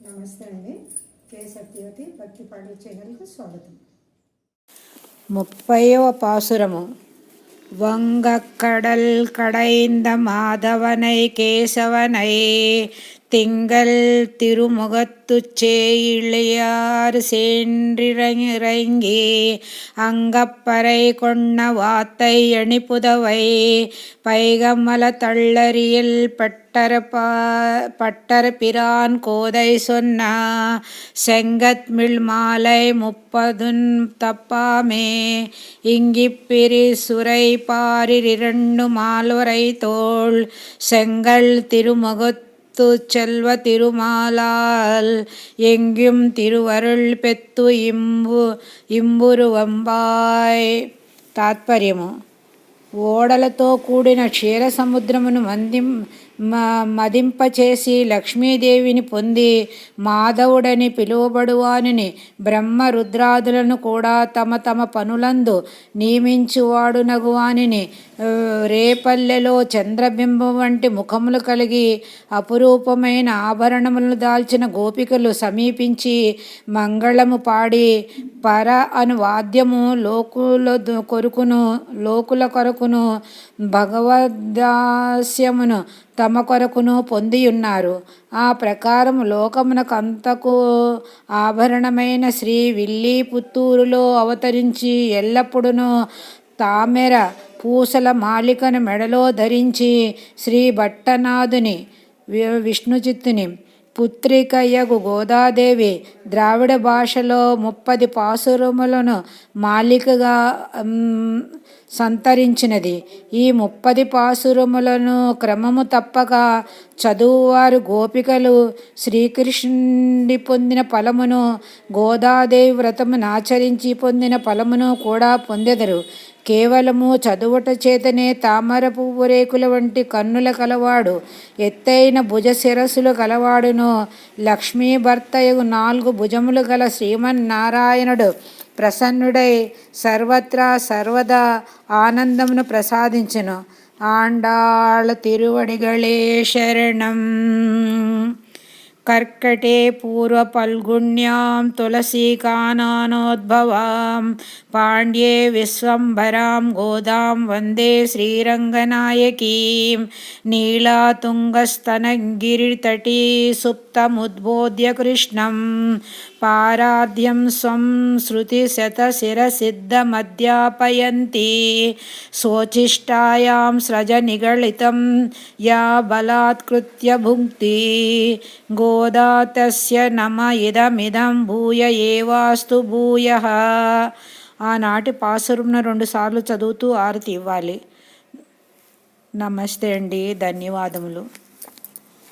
నమస్తే అండి కే సత్యవతి భక్తి పాటల ఛానల్కు స్వాగతం முப்பையவ பாசுரமு வங்கக்கடல் கடைந்த மாதவனை கேசவனை திங்கள் திருமுகத்துச் சேயிழையார் சென்றிறங்கி அங்கப்பறை கொண்ட வாத்தை அணிப்புதவை பைகமல தள்ளறியில் பட்டர பா பட்டர பிரான் கோதை சொன்ன செங்கத்மிழ் மாலை முப்பதுன் தப்பாமே இங்கிப்பிரி சுரை பாரிரண்டு மால்வரை தோள் செங்கல் திருமுகத்து செல்வ திருமாலால் எங்கும் திருவருள் பெத்து ఇంబు ఇంబురువంబాయ్ తాత్పర్యము ఓడలతో కూడిన క్షీర సముద్రమును మందిం మ- మదింపచేసి లక్ష్మీదేవిని పొంది మాధవుడని పిలువబడువానిని బ్రహ్మ రుద్రాదులను కూడా తమ తమ పనులందు నియమించువాడునగువానిని రేపల్లెలో చంద్రబింబం వంటి ముఖములు కలిగి అపురూపమైన ఆభరణములను దాల్చిన గోపికలు సమీపించి మంగళము పాడి పర అను వాద్యము లోకుల దు- కొరుకును లోకుల కొరకును భగవద్దాస్యమును తమ కొరకును పొందియున్నారు. ఆ ప్రకారం లోకమునకంతకు ఆభరణమైన శ్రీ విల్లి పుత్తూరులో అవతరించి ఎల్లప్పుడూ తామెర పూసల మాలికను మెడలో ధరించి శ్రీ భట్టనాథుని విష్ణుచిత్తుని పుత్రికయ్యకు గోదాదేవి ద్రావిడ భాషలో ముప్పది పాసురములను మాలికగా సంతరించినది. ఈ ముప్పది పాసురములను క్రమము తప్పక చదువువారు గోపికలు శ్రీకృష్ణుడి పొందిన ఫలమును గోదాదేవి వ్రతమును ఆచరించి పొందిన ఫలమును కూడా పొందెదరు. కేవలము చదువుట చేతనే తామర పువ్వు రేకుల వంటి కన్నుల కలవాడు ఎత్తైన భుజ శిరస్సులు కలవాడును. లక్ష్మీ భర్తయు నాలుగు భుజములు గల శ్రీమన్నారాయణుడు ప్రసన్నుడై సర్వత్రా సర్వదా ఆనందమును ప్రసాదించును ఆండాళ తిరువడిగళే శరణం कर्कटे पूर्वफल्गुण्यां तुलसीकाननोद्भवां पाण्ड्ये विश्वम्भरां गोदां वन्दे श्रीरङ्गनायकीं नीलातुङ्गस्तनगिरितटी सुप्तमुद्बोध्य कृष्णं पाराध्यं स्वं श्रुतिशतशिरसिद्धमध्यापयन्ती स्वोच्छिष्टायां स्रजनिगलितं या बलात्कृत्य भुङ्क्ति గోదా తస్య నమ ఇదమిదం భూయ ఏవాస్తు భూయ ఆనాటి పాసురును రెండు సార్లు చదువుతూ ఆరతి ఇవ్వాలి నమస్తే అండి ధన్యవాదములు